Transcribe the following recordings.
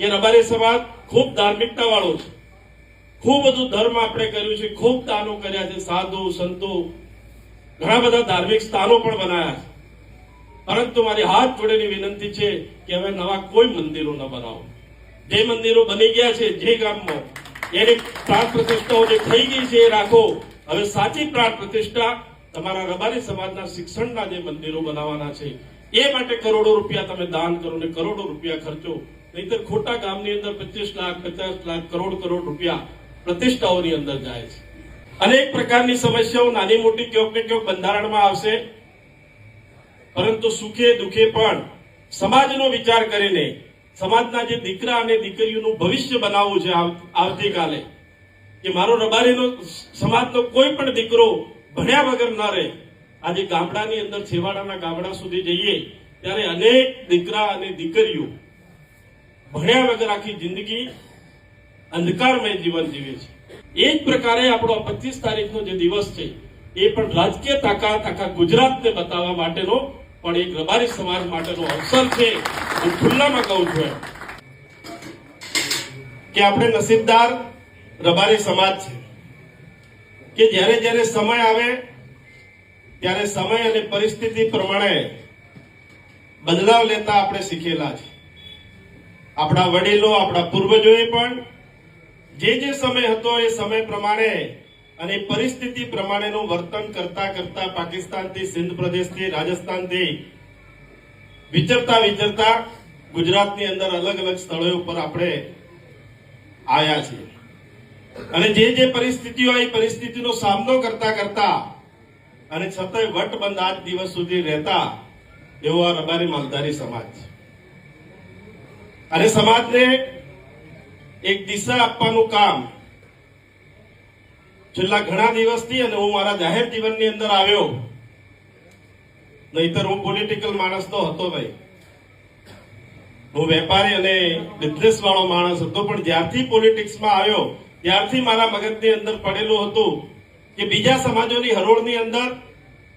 કે રબારી સમાજ ખૂબ ધાર્મિકતા વાળો છે. ખૂબ બધું ધર્મ આપણે કર્યું છે, ખૂબ દાનો કર્યા છે, સાધુ, સંતો, ઘણા બધા ધાર્મિક સ્થાનો પણ બનાવ્યા છે. પરંતુ મારી હાથ જોડેની વિનંતી છે કે હવે નવા કોઈ મંદિરો ન બનાવો. જે મંદિરો બની ગયા છે, જે ગામમાં, એની પ્રાણ પ્રતિષ્ઠાઓ જે થઈ ગઈ છે એ રાખો. હવે સાચી પ્રાણ પ્રતિષ્ઠા તમારા રબારી સમાજના શિક્ષણના જે મંદિરો બનાવવાના છે, એ માટે કરોડો રૂપિયા તમે દાન કરો ને કરોડો રૂપિયા ખર્ચો. નહીતર ખોટા કામની અંદર પચીસ લાખ, પચાસ લાખ, કરોડ કરોડ રૂપિયા પ્રતિષ્ઠાઓની અંદર જાય છે. અનેક પ્રકારની સમસ્યાઓ નાની મોટી ક્યોક ને ક્યોક બંધારણમાં આવશે. પરંતુ સુખે દુઃખે પણ સમાજનો વિચાર કરીને, સમાજના જે દીકરા અને દીકરીઓનું ભવિષ્ય બનાવવું છે આવતીકાલે, કે મારો રબારીનો સમાજનો કોઈ પણ દીકરો ભણ્યા વગર ન રહે, આજે ગામડાની અંદર છેવાડાના ગામડા સુધી જઈએ, ત્યારે અનેક દીકરા અને દીકરીઓ ભણ્યા વગર આખી જિંદગી અંધકારમય જીવન જીવે છે. એ જ પ્રકારે આપણો પચીસ તારીખનો જે દિવસ છે, એ પણ રાજકીય તાકાત આખા ગુજરાતને બતાવવા માટેનો પણ એક રબારી સમાજ માટેનો અવસર છે હું ખુલ્લામાં કહું છું. કે આપણે નસીબદાર રબારી સમાજ છે. કે જ્યારે જ્યારે સમય આવે, ત્યારે સમય અને પરિસ્થિતિ પ્રમાણે બદલાવ લેતા આપણે શીખેલા છે આપણા વડીલો, આપણા પૂર્વજોએ પણ જે જે સમય હતો એ સમય પ્રમાણે અને પરિસ્થિતિ પ્રમાણેનું વર્તન કરતા કરતા પાકિસ્તાનથી, સિંધ પ્રદેશથી, રાજસ્થાનથી વિચરતા વિચરતા ગુજરાતની અંદર અલગ અલગ સ્થળો ઉપર આપણે આવ્યા છીએ. અને જે જે પરિસ્થિતિઓ એ પરિસ્થિતિનો સામનો કરતા કરતા અને છતાંય વટબંધ આજ દિવસ સુધી રહેતા એવો આ રબારી માલધારી સમાજ છે. અને સમાજને એક દિશા આપવાનું કામ છેલ્લા ઘણા દિવસથી અને હું મારા જાહેર જીવનની અંદર આવ્યો, નહીતર હું પોલિટિકલ માણસ તો હતો ભાઈ. હું વેપારી અને બિઝનેસ વાળો માણસ હતો, પણ જ્યારથી પોલિટિક્સમાં આવ્યો, ત્યારથી મારા મગજની અંદર પડેલું હતું કે બીજા સમાજોની હરોળની અંદર,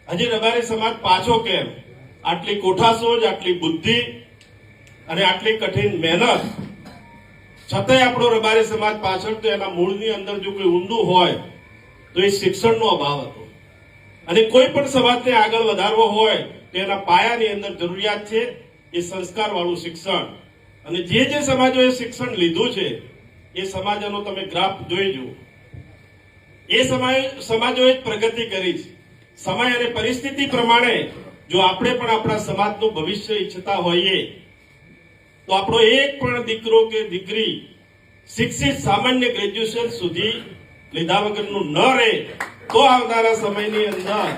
હજી રબારી સમાજ પાછો કેમ? આટલી કોઠાસોજ, આટલી બુદ્ધિ અને આટલી કઠિન મહેનત. છતાંય આપણો રબારી સમાજ પાછળ તો એના મૂળની અંદર જો કોઈ ઊંડું હોય, તો એ શિક્ષણનો અભાવ હતો. અને કોઈ પણ સમાજને આગળ વધારવો હોય, તો એના પાયાની અંદર જરૂરિયાત છે એ સંસ્કારવાળું શિક્ષણ. અને જે જે સમાજોએ શિક્ષણ લીધું છે, એ સમાજોનો તમે ગ્રાફ જોઈ જુઓ. એ સમાજ સમાજોએ જ પ્રગતિ કરી છે. સમય અને પરિસ્થિતિ પ્રમાણે જો આપણે પણ આપણા સમાજનું ભવિષ્ય ઈચ્છતા હોઈએ તો આપણો એક પણ દીકરો કે દીકરી શિક્ષિત સામાન્ય ગ્રેજ્યુએશન સુધી લીધા વગરનું ન રહે, તો આવનારા સમયની અંદર,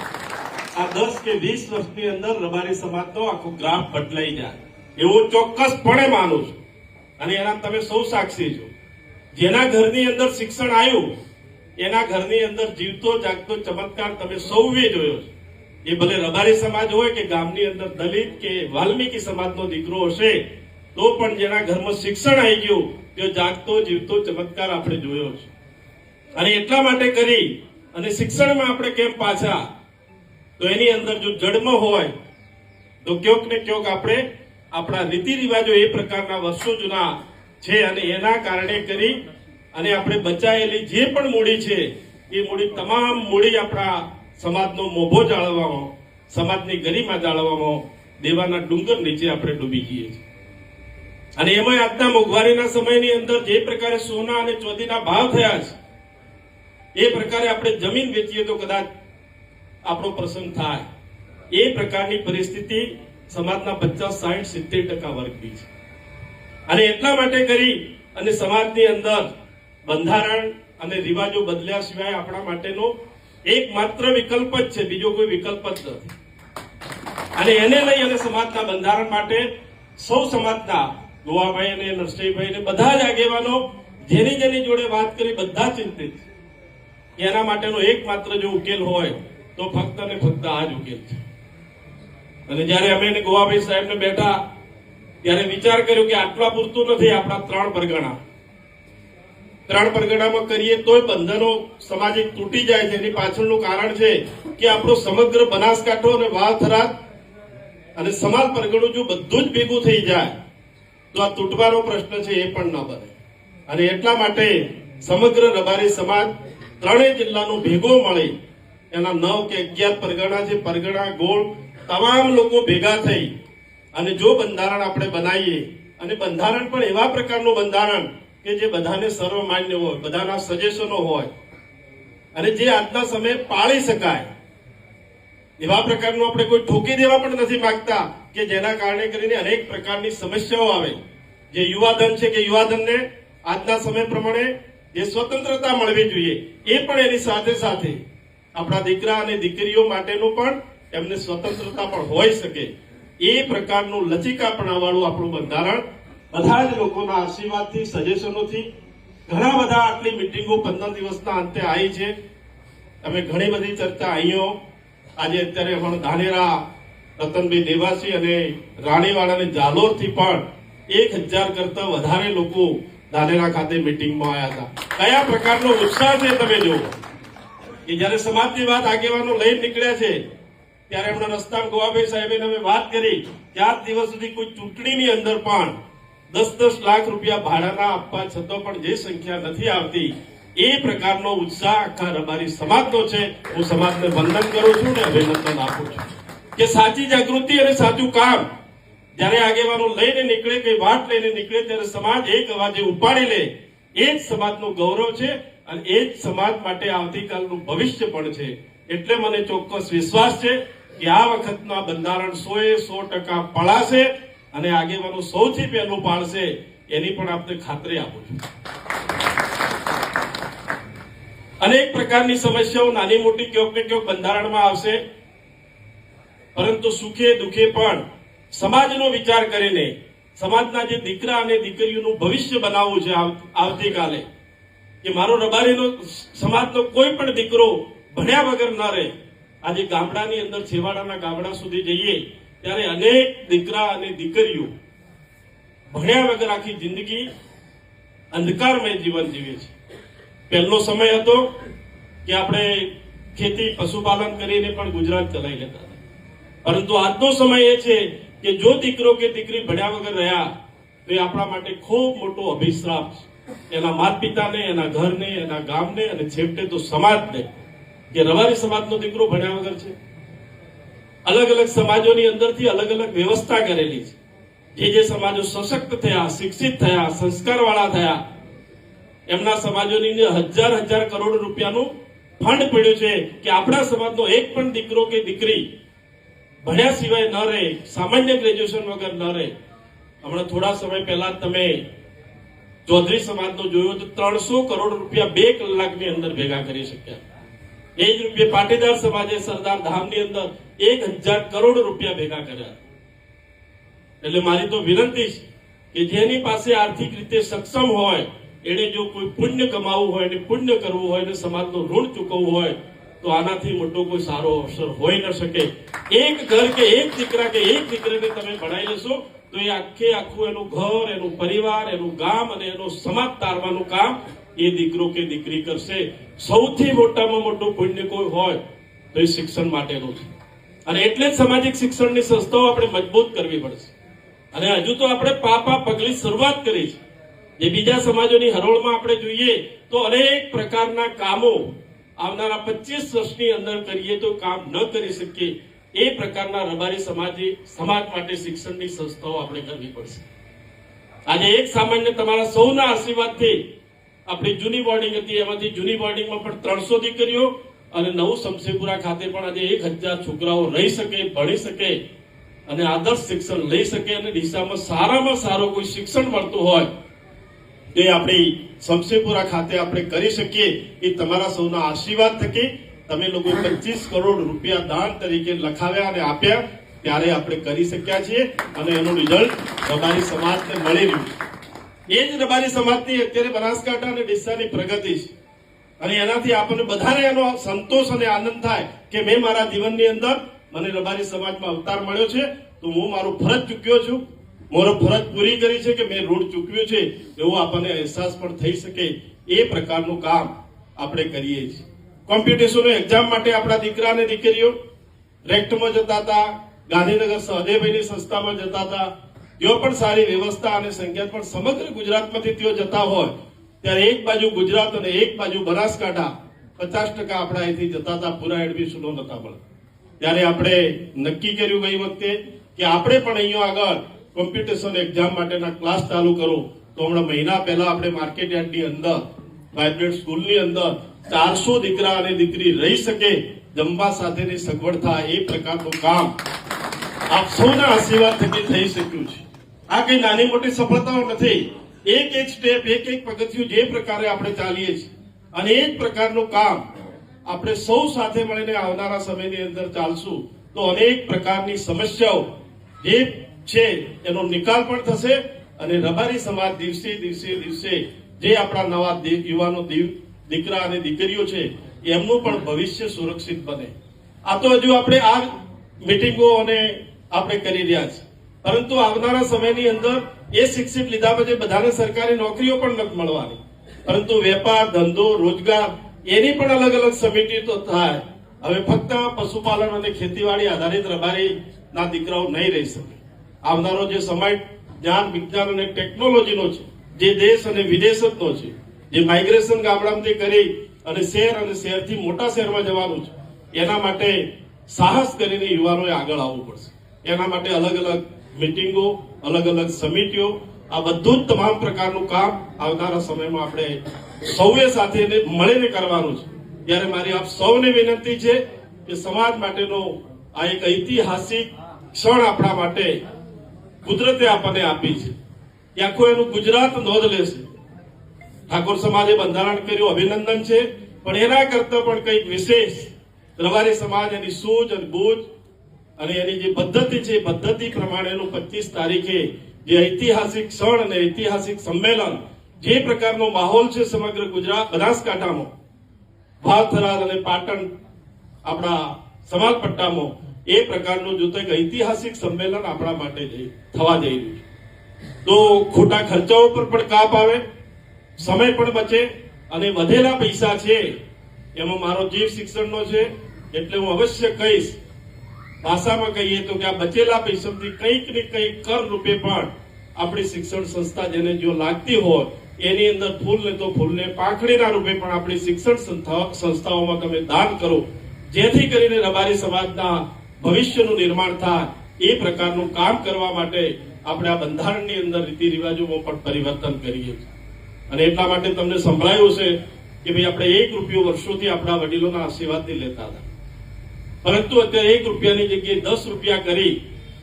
આ દસ કે વીસ વર્ષની અંદર રબારી સમાજનો આખો ગ્રાફ બદલાઈ જાય. એવું ચોક્કસપણે માનું છું. અને એના તમે સૌ સાક્ષી છો. જેના ઘરની અંદર શિક્ષણ આવ્યું, એના ઘરની અંદર જીવતો, જાગતો, ચમત્કાર તમે સૌએ જોયો છે. એ ભલે રબારી સમાજ હોય કે ગામની અંદર દલિત કે વાલ્મીકી સમાજનો દીકરો હશે તો પણ જેના ઘરમાં શિક્ષણ આવી ગયું, તે જાગતો, જીવતો, ચમત્કાર આપણે જોયો છે. અને એટલા માટે કરી, અને શિક્ષણમાં આપણે કેમ પાછા? તો એની અંદર જો જન્મ હોય, તો ક્યોક ને ક્યોક આપણે આપણા રીતિ રિવાજો એ પ્રકારના વર્ષો જૂના છે અને એના કારણે કરી, અને આપણે બચાયેલી જે પણ મૂડી છે, એ મૂડી તમામ મૂડી આપણા સમાજનો મોભો જાળવવામાં, સમાજની ગરિમા જાળવવામાં દેવાના ડુંગર નીચે આપણે ડૂબી જઈએ છીએ. અને એમાં આજના મોંઘવારીના સમયની અંદર જે પ્રકારે સોના અને ચોદીના ભાવ થયા છે, એ પ્રકારે આપણે જમીન વેચીએ તો કદાચ આપણો પ્રસંગ થાય. એ પ્રકારની પરિસ્થિતિ સમાજના પચાસ સાઠ સિત્તેર ટકા વર્ગની છે. અને એટલા માટે કરી અને સમાજની અંદર બંધારણ અને રિવાજો બદલ્યા સિવાય આપણા માટેનો એકમાત્ર વિકલ્પ જ છે, બીજો કોઈ વિકલ્પ જ નથી. અને એને લઈ અને સમાજના બંધારણ માટે સૌ સમાજના ગોવાભાઈ અને નરસિંહભાઈ ને બધા જ આગેવાનો જેની જેની જોડે વાત કરી બધા ચિંતિત એના માટેનો એકમાત્ર જો ઉકેલ હોય તો ફક્ત ને ફક્ત આ જ ઉકેલ છે. અને જ્યારે અમે ગોવાભાઈ ગોવાભાઈ સાહેબને બેઠા ત્યારે વિચાર કર્યો કે આટલા પૂરતું નથી, આપણા ત્રણ પરગણા. ત્રણ પરગણામાં કરીએ તોય બંધનો સામાજિક તૂટી જાય છે. એની પાછળનું કારણ છે કે આપણો સમગ્ર બનાસકાંઠો અને વાવ થરાદ અને સમાજ પરગણું જો બધું જ ભેગું થઈ જાય તો આ તૂટવાનો પ્રશ્ન છે એ પણ ન બને. અને એટલા માટે સમગ્ર રબારી સમાજ ત્રણેય જિલ્લાનો ભેગો મળી એના નવ કે અગિયાર પરગણા છે, પરગણા, ગોળ, તમામ લોકો ભેગા થઈ અને જો બંધારણ આપણે બનાવીએ અને બંધારણ પણ એવા પ્રકારનું બંધારણ કે જે બધાને સર્વમાન્ય હોય, બધાના સજેશનો હોય અને જે આજના સમયે પાળી શકાય એવા પ્રકારનું આપણે કોઈ ઠોકી દેવા પણ નથી માંગતા કે જેના કારણે કરીને અનેક પ્રકારની સમસ્યાઓ આવે. જે યુવાધન છે કે યુવાધનને આજના સમય પ્રમાણે જે સ્વતંત્રતા મળવી જોઈએ, એ પણ એની સાથે સાથે આપણા દીકરા અને દીકરીઓ માટેનું પણ એમને સ્વતંત્રતા પણ હોઈ શકે. એ પ્રકારનું લચીકાપણાવાળું આપણું બંધારણ બધા જ લોકોના આશીર્વાદથી, સજેશનોથી ઘણા બધા આટલી મિટિંગો પંદર દિવસના અંતે આવી છે. અમે ઘણી બધી ચર્ચા અહીંયો આજે અત્યારે પણ ધાનેરા રતનભાઈ દેવાસી અને રાણીવાડા અને જાલોરથી પણ એક હજાર કરતા વધારે લોકો ધાનેરા ખાતે મિટિંગમાં આવ્યા હતા. કયા પ્રકારનો ઉત્સાહ છે તમે જુઓ? કે જ્યારે સમાજની વાત આગેવાનો લઈ નીકળ્યા છે, ત્યારે એમના રસ્તામાં ગોવાભાઈ સાહેબે અમે વાત કરી આજ દિવસ સુધી કોઈ ચૂંટણીની અંદર પણ દસ દસ લાખ રૂપિયા ભાડાના આપવા છતાં પણ જે સંખ્યા નથી આવતી એ પ્રકારનો ઉત્સાહ આખા રબારી સમાજનો છે. હું સમાજને વંદન કરું છું ને અભિનંદન આપું છું. કે સાચી જાગૃતિ અને સાચું કામ જ્યારે આગેવાનો લઈને નીકળે કે વાત લઈને નીકળે, ત્યારે સમાજ એક અવાજે ઉપાડી લે. એ જ સમાજનું ગૌરવ છે અને એ જ સમાજ માટે આવતીકાલનું ભવિષ્ય પણ છે. એટલે મને ચોક્કસ વિશ્વાસ છે કે આ વખતના બંધારણ સો એ સો ટકા પળાશે અને આગેવાનો સૌથી પહેલું પાડશે એની પણ આપને ખાતરી આપું છું. અનેક પ્રકારની સમસ્યાઓ નાની મોટી ક્યોક ને ક્યોક બંધારણમાં આવશે. પરંતુ સુખે દુઃખે પણ સમાજનો વિચાર કરીને, સમાજના જે દીકરા અને દીકરીઓનું ભવિષ્ય બનાવવું છે આવતીકાલે, કે મારો રબારીનો સમાજનો કોઈ પણ દીકરો ભણ્યા વગર ન રહે, આજે ગામડાની અંદર છેવાડાના ગામડા સુધી જઈએ, ત્યારે અનેક દીકરા અને દીકરીઓ ભણ્યા વગર આખી જિંદગી અંધકારમય જીવન જીવે છે. પહેલો સમય હતો કે આપણે ખેતી પશુપાલન કરીને પણ ગુજરાત ચલાવી લેતા હતા. પરંતુ આજનો સમય એ છે કે જો દીકરો કે દીકરી ભણ્યા વગર રહ્યા, તો એ આપણા માટે ખૂબ મોટો અભિશ્રાપ છે. એના માતા પિતાને એના ઘરને, એના ગામને અને છેવટે તો સમાજને કે રવારી સમાજનો દીકરો ભણ્યા વગર છે. અલગ અલગ સમાજોની અંદરથી અલગ અલગ વ્યવસ્થા કરેલી છે. જે જે સમાજો સશક્ત થયા, શિક્ષિત થયા, સંસ્કારવાળા થયા એમના સમાજોની હજાર હજાર કરોડ રૂપિયાનું ફંડ પડ્યું છે કે આપણા સમાજનો એક પણ દીકરો કે દીકરી ભણ્યા સિવાય ન રહે, સામાન્ય ગ્રેજ્યુએશન વગર ન રહે. હમણાં થોડા સમય પહેલા તમે ચૌધરી સમાજનો જોયો તો ત્રણસો કરોડ રૂપિયા બે કલાકની અંદર ભેગા કરી શક્યા. એ જ રૂપિયા પાટીદાર સમાજે સરદાર ધામની અંદર એક હજાર કરોડ રૂપિયા ભેગા કર્યા. એટલે મારી તો વિનંતી છે કે જેની પાસે આર્થિક રીતે સક્ષમ હોય એને જો કોઈ પુણ્ય કમાવવું હોય ને પુણ્ય કરવું હોય ને સમાજનું ઋણ ચૂકવવું હોય, તો આનાથી મોટો કોઈ સારો અવસર હોઈ ન શકે. એક ઘર કે એક દીકરા કે એક દીકરીને તમે ભણાવી લેશો, તો એ આખે આખું એનું ઘર, એનું પરિવાર, એનું ગામ અને એનો સમાજ તારવાનું કામ એ દીકરો કે દીકરી કરશે. સૌથી મોટામાં મોટું પુણ્ય કોઈ હોય, તો એ શિક્ષણ માટેનું છે. અને એટલે જ સામાજિક શિક્ષણની સંસ્થાઓ આપણે મજબૂત કરવી પડશે. અને હજુ તો આપણે પાપા પગલી શરૂઆત કરી છે. જે બીજા સમાજોની હરોળમાં આપણે જોઈએ તો અનેક પ્રકારના કામો આવનારા પચીસ વર્ષની અંદર કરીએ તો કામ ન કરી શકીએ. એ પ્રકારના રબારી સમાજે, સમાજ માટે શિક્ષણની સંસ્થાઓ આપણે કરવી પડશે. આજે એક સામાન્ય તમારા સૌના આશીર્વાદથી આપણી જૂની બોર્ડિંગ હતી. એમાંથી જૂની બોર્ડિંગમાં પણ ત્રણસો દીકરીઓ અને નવું શમશેપુરા ખાતે પણ આજે એક હજાર છોકરાઓ રહી શકે, ભણી શકે અને આદર્શ શિક્ષણ લઈ શકે અને દિશામાં સારામાં સારો કોઈ શિક્ષણ મળતું હોય તે આપણી શમશેપુરા ખાતે આપણે કરી શકીએ એ તમારા સૌના આશીર્વાદ થકી તમે લોકો પચીસ કરોડ રૂપિયા દાન તરીકે લખાવ્યા અને આપ્યા ત્યારે આપણે કરી શક્યા છીએ અને એનું રિઝલ્ટ રબારી સમાજને મળી રહ્યું છે. એ જ રબારી સમાજની અત્યારે બનાસકાંઠા અને ડીસાની પ્રગતિ છે. અને એનાથી આપણને બધાને એનો સંતોષ અને આનંદ થાય કે મેં મારા જીવનની અંદર મને રબારી સમાજમાં અવતાર મળ્યો છે, તો હું મારું ફરજ ચૂક્યો છું. મારો ફરજ પૂરી કરી છે કે મેં ઋણ ચૂકવ્યું છે એવો આપણને અહેસાસ પણ થઈ શકે એ પ્રકારનું કામ આપણે કરીએ છીએ. કોમ્પિટિશન એક્ઝામ માટે આપણા દીકરા અને દીકરીઓ રેક્ટમાં જતા હતા, ગાંધીનગર સહદેવભાઈની સંસ્થામાં જતા હતા. તેઓ પણ સારી વ્યવસ્થા અને સંખ્યા પણ સમગ્ર ગુજરાતમાંથી તેઓ જતા હોય, ત્યારે એક બાજુ ગુજરાત અને એક બાજુ બનાસકાંઠા પચાસ ટકા આપણા અહીંથી જતા હતા, પૂરા એડમિશનો નતા પણ ત્યારે આપણે નક્કી કર્યું ગઈ વખતે કે આપણે પણ અહીંયા આગળ કોમ્પિટિશન એક્ઝામ માટેના ક્લાસ ચાલુ કરો, તો હમણાં મહિના પહેલા આપણે માર્કેટ યાર્ડની અંદર વાઇબ્રન્ટ સ્કૂલની અંદર ચારસો દીકરા અને દીકરી રહી શકે, જમવા સાથેની સગવડ થાય એ પ્રકારનું કામ આપ સૌના આશીર્વાદ થકી થઈ શક્યું છે. આ કઈ નાની મોટી સફળતાઓ નથી. એક એક સ્ટેપ એક એક પગથિયું જે પ્રકારે આપણે ચાલીએ છીએ. અને એ જ પ્રકારનું કામ આપણે સૌ સાથે મળીને આવનારા સમયની અંદર ચાલશું. તો અનેક પ્રકારની સમસ્યાઓ જે છે, એનો નિકાલ પણ થશે અને રબારી સમાજ દિવસે દિવસે દિવસે જે આપણા નવા યુવાનો દીકરા અને દીકરીઓ છે, એમનું પણ ભવિષ્ય સુરક્ષિત બને. આ તો હજુ આપણે આ મિટિંગો અને આપણે કરી રહ્યા છીએ પરંતુ આવનારા સમયની અંદર એ શિક્ષિત લીધા પછી બધાને સરકારી નોકરીઓ પણ નથી મળવાની. પરંતુ વેપાર, ધંધો, રોજગાર, એની પણ અલગ અલગ સમિતિ તો થાય. હવે ફક્ત પશુપાલન અને ખેતીવાડી આધારિત રબારી ના દીકરાઓ નહીં રહી શકે. આવનારો જે સમય જ્ઞાન, વિજ્ઞાન અને ટેકનોલોજીનો છે, જે દેશ અને વિદેશનો છે, જે માઇગ્રેશન ગામડામાંથી કરી અને શહેર અને શહેરથી મોટા શહેરમાં જવાનું છે, એના માટે સાહસ કરીને યુવાનોએ આગળ આવવું પડશે. એના માટે અલગ અલગ મિટિંગો અલગ અલગ સમિતિઓ, આ બધું જ તમામ પ્રકારનું કામ આવનારા સમયમાં આપણે સૌએ સાથે મળીને કરવાનું છે. ત્યારે મારી આપ સૌને વિનંતી છે કે સમાજ માટેનો આ એક ઐતિહાસિક ક્ષણ આપણા માટે કુદરતે આપણને આપી છે. એ આખું એનું ગુજરાત નોંધ લેશે ઠાકોર સમાજે બંધારણ કર્યું, અભિનંદન છે. પણ એના કરતા પણ કંઈક વિશેષ રવારી સમાજ, એની સૂઝ અને બૂઝ અને એની જે પદ્ધતિ છે, એ પદ્ધતિ પ્રમાણેનું પચીસ તારીખે જે ઐતિહાસિક ક્ષણ અને ઐતિહાસિક સંમેલન જે પ્રકારનો માહોલ છે સમગ્ર ગુજરાત, બનાસકાંઠામાં ભાથરાદ અને પાટણ આપણા સમાજ પટ્ટામાં એ પ્રકારનું જોતો એક ઐતિહાસિક સંમેલન આપણા માટે થવા જઈ રહ્યું છે. તો ખોટા ખર્ચાઓ પર પણ કાપ આવે, સમય પણ બચે અને વધેલા પૈસા છે, એમાં મારો જીવ શિક્ષણનો છે, એટલે હું અવશ્ય કહીશ, ભાષામાં કહીએ તો કે આ બચેલા પૈસાથી કંઈક ને કંઈક કર રૂપે પણ આપણી શિક્ષણ સંસ્થા જેને જો લાગતી હોય, એની અંદર ફૂલ ને તો ફૂલને પાંખડીના રૂપે પણ આપણી શિક્ષણ સંસ્થા- સંસ્થાઓમાં તમે દાન કરો. જેથી કરીને રબારી સમાજના ભવિષ્યનું નિર્માણ થાય એ પ્રકારનું કામ કરવા માટે આપણે આ બંધારણની અંદર રીતિ રિવાજોમાં પણ પરિવર્તન કરીએ અને એટલા માટે તમને સંભળાયું છે કે ભાઈ આપણે એક રૂપિયો વર્ષોથી આપણા વડીલોના આશીર્વાદથી લેતા હતા. પરંતુ અત્યારે એક રૂપિયાની જગ્યાએ દસ રૂપિયા કરી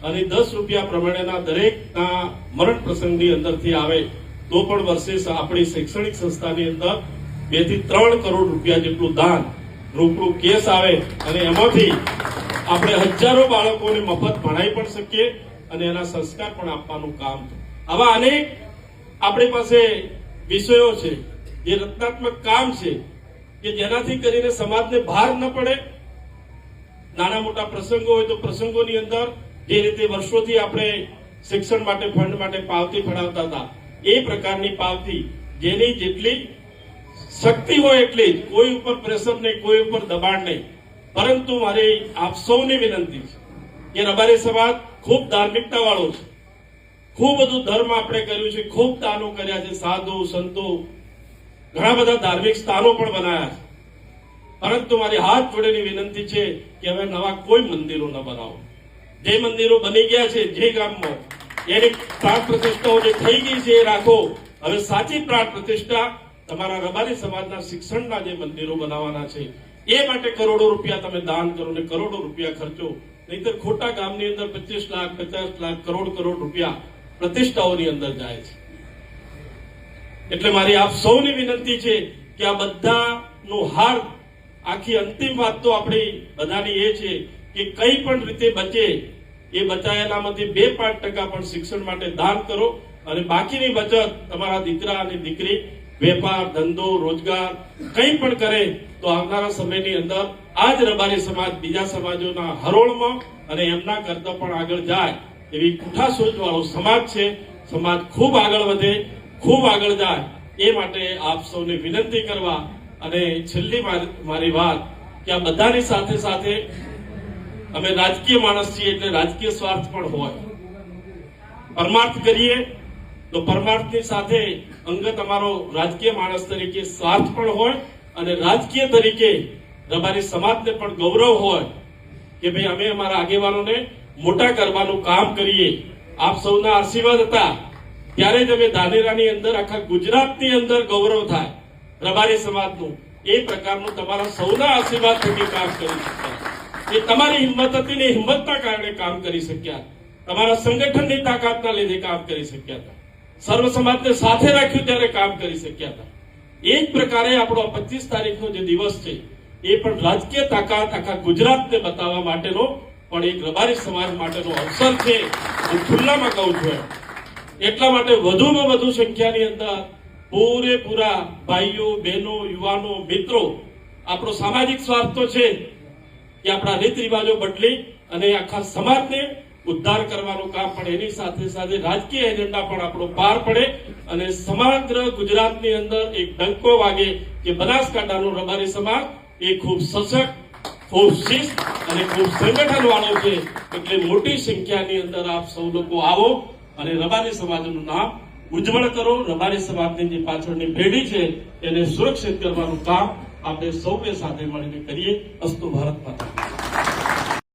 અને દસ રૂપિયા પ્રમાણેના દરેકના મરણ પ્રસંગની અંદરથી આવે તો પણ વર્ષે આપણી શૈક્ષણિક સંસ્થાની અંદર બેથી ત્રણ કરોડ રૂપિયા જેટલું દાન રોકડું કેસ આવે અને એમાંથી આપણે હજારો બાળકોને મફત ભણાવી પણ શકીએ અને એના સંસ્કાર પણ આપવાનું કામ આવા અનેક આપણી પાસે વિષયો છે, જે રચનાત્મક કામ છે, કે જેનાથી કરીને સમાજને ભાર ન પડે. નાના મોટા પ્રસંગો હોય તો પ્રસંગોની અંદર જે રીતે વર્ષોથી આપણે શિક્ષણ માટે, ફંડ માટે પાવતી ફળાવતા હતા, એ પ્રકારની પાવતી જેની જેટલી શક્તિ હોય એટલી જ, કોઈ ઉપર પ્રેશર નહીં, કોઈ ઉપર દબાણ નહીં. પરંતુ મારી આપ સૌને વિનંતી છે કે રબારી સમાજ ખૂબ ધાર્મિકતા વાળો છે. ખૂબ બધું ધર્મ આપણે કર્યું છે, ખૂબ દાનો કર્યા છે, સાધુ, સંતો, ઘણા બધા ધાર્મિક સ્થાનો પણ બનાવ્યા છે. પરંતુ મારી હાથ જોડેની વિનંતી છે કે હવે નવા કોઈ મંદિરો ન બનાવો. જે મંદિરો બની ગયા છે, જે ગામમાં, એની પ્રાણ પ્રતિષ્ઠાઓ જે થઈ ગઈ છે એ રાખો. હવે સાચી પ્રાણ પ્રતિષ્ઠા તમારા રબારી સમાજના શિક્ષણના જે મંદિરો બનાવવાના છે, એ માટે કરોડો રૂપિયા તમે દાન કરો ને કરોડો રૂપિયા ખર્ચો. નહીતર ખોટા ગામની અંદર પચીસ લાખ, પચાસ લાખ, કરોડ કરોડ રૂપિયા પ્રતિષ્ઠાઓની અંદર જાય છે. એટલે મારી આપ સૌની વિનંતી છે કે આ બધાનો હાર, આખી અંતિમ વાત તો આપણી બધાની એ છે કે કઈ પણ રીતે બચે, એ બચાયેલામાંથી બે પાંચ ટકા પણ શિક્ષણ માટે દાન કરો અને બાકીની બચત તમારા દીકરા અને દીકરી વેપાર, ધંધો, રોજગાર કંઈ પણ કરે તો આવનારા સમયની અંદર આ જ રબારી સમાજ બીજા સમાજોના હરોળમાં અને એમના કરતા પણ આગળ જાય એવી કુઠા સોચ સમાજ છે. સમાજ ખૂબ આગળ વધે, ખૂબ આગળ જાય એ માટે આપ સૌને વિનંતી કરવા અને છેલ્લી મારી વાત કે આ બધાની સાથે સાથે અમે રાજકીય માણસ છીએ એટલે રાજકીય સ્વાર્થ પણ હોય. પરમાર્થ કરીએ તો પરમાર્થની સાથે અંગત અમારો રાજકીય માણસ તરીકે સ્વાર્થ પણ હોય અને રાજકીય તરીકે રબારી સમાજને પણ ગૌરવ હોય કે ભાઈ અમે અમારા આગેવાનોને મોટા કરવાનું કામ કરીએ. આપ સૌના આશીર્વાદ હતા. ત્યારે જ અમે ધાનેરાની અંદર, આખા ગુજરાતની અંદર ગૌરવ થાય. રબારી સમાજનું એ પ્રકારનું તમારા સૌના આશીર્વાદ થકી કામ કરી શક્યા. એ તમારી હિંમત હતી ને હિંમતના કારણે કામ કરી શક્યા. તમારા સંગઠનની તાકાતના લીધે કામ કરી શક્યા હતા. સર્વ સમાજને સાથે રાખ્યું ત્યારે કામ કરી શક્યા હતા. એ જ પ્રકારે આપણો પચીસ તારીખનો જે દિવસ છે, એ પણ રાજકીય તાકાત આખા ગુજરાતને બતાવવા માટેનો પણ એક રબારી સમાજ માટેનો અવસર છે હું ખુલ્લામાં કહું છું એટલા માટે વધુમાં વધુ સંખ્યાની અંદર પૂરેપૂરા ભાઈઓ, બહેનો, યુવાનો, મિત્રો, આપણો સામાજિક સ્વાર્થ તો છે કે આપણા રીત રિવાજો બદલી અને આખા સમાજને ઉદ્ધાર કરવાનું કામ પણ એની સાથે સાથે રાજકીય એજન્ડા પણ આપણો પાર પડે અને સમગ્ર ગુજરાતની અંદર એક ડંકો વાગે કે બનાસકાંઠાનો રબારી સમાજ એ ખૂબ સશક્ત, ખૂબ શિસ્ત અને ખૂબ સંગઠન વાળો છે. એટલે મોટી સંખ્યાની અંદર આપ સૌ લોકો આવો અને રબારી સમાજનું નામ ઉજ્જવળ કરો. રબારી સમાજની જે પાછળની પેઢી છે એને સુરક્ષિત કરવાનું કામ આપણે સૌએ સાથે મળીને કરીએ. અસ્તુ ભારત માતા